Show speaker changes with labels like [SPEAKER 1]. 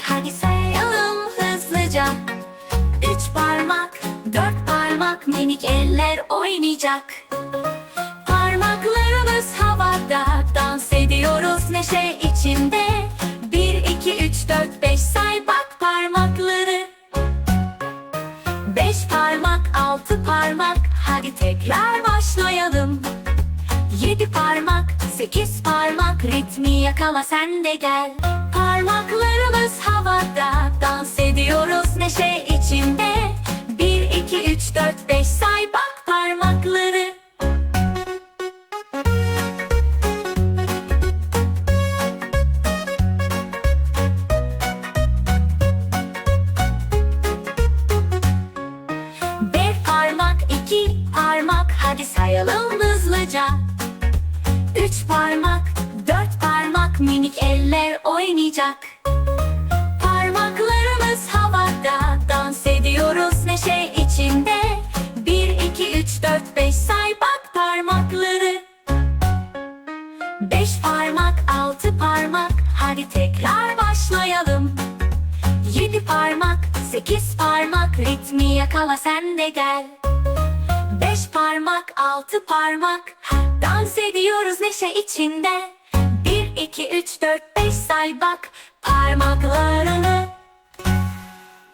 [SPEAKER 1] Hadi sayalım hızlıca. Üç parmak, dört parmak minik eller oynayacak. Parmaklarımız havada dans ediyoruz neşe içinde. Bir, iki, üç, dört, beş say bak parmakları. Beş parmak, altı parmak Hadi tekrar başlayalım. Yedi parmak, sekiz parmak Ritmi yakala sen de gel. Parmaklarımız Hadi sayalım hızlıca. Üç parmak, dört parmak Minik eller oynayacak. Parmaklarımız havada Dans ediyoruz neşe içinde. Bir, iki, üç, dört, beş Say bak parmakları. Beş parmak, altı parmak Hadi tekrar başlayalım. Yedi parmak, sekiz parmak Ritmi yakala sen de gel Beş parmak, altı parmak. Dans ediyoruz neşe içinde. Bir, iki, üç, dört, beş say bak. Parmaklarını